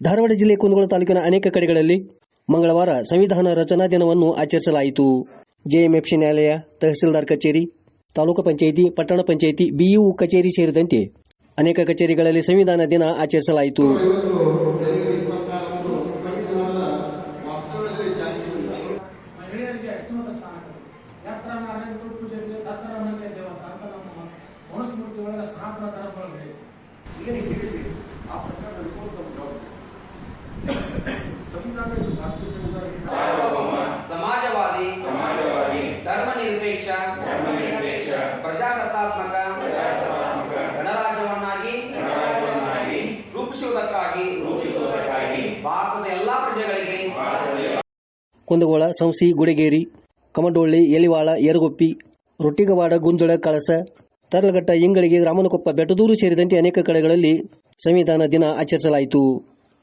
ಧಾರವಾಡ ಜಿಲ್ಲೆ ಕುಂದಗೋಳ ತಾಲೂಕಿನ ಅನೇಕ ಕಡೆಗಳಲ್ಲಿ ಮಂಗಳವಾರ ಸಂವಿಧಾನ ರಚನಾ ದಿನವನ್ನು ಆಚರಿಸಲಾಯಿತು. ಜೆಎಂಎಫ್ಸಿ ನ್ಯಾಯಾಲಯ ತಹಸೀಲ್ದಾರ್ ಕಚೇರಿ ತಾಲೂಕು ಪಂಚಾಯಿತಿ ಪಟ್ಟಣ ಪಂಚಾಯಿತಿ ಬಿಇಒ ಕಚೇರಿ ಸೇರಿದಂತೆ ಅನೇಕ ಕಚೇರಿಗಳಲ್ಲಿ ಸಂವಿಧಾನ ದಿನ ಆಚರಿಸಲಾಯಿತು. ರೂಪಿಸುವುದಕ್ಕಾಗಿ ಭಾರತದ ಎಲ್ಲಾ ಪ್ರಜೆಗಳಿಗೆ ಕುಂದಗೋಳ, ಸಂಸಿ, ಗುಡಿಗೇರಿ, ಕಮಡೊಳ್ಳಿ, ಎಲಿವಾಳ ಯರಗೊಪ್ಪಿ ರೊಟ್ಟಿಗವಾಡ, ಗುಂಜಳ, ಕಳಸ, ತರಲಘಟ್ಟ, ಇಂಗಳಿಗೆ, ರಾಮನಕೊಪ್ಪ, ಬೆಟ್ಟದೂರು ಸೇರಿದಂತೆ ಅನೇಕ ಕಡೆಗಳಲ್ಲಿ ಸಂವಿಧಾನ ದಿನ ಆಚರಿಸಲಾಯಿತು.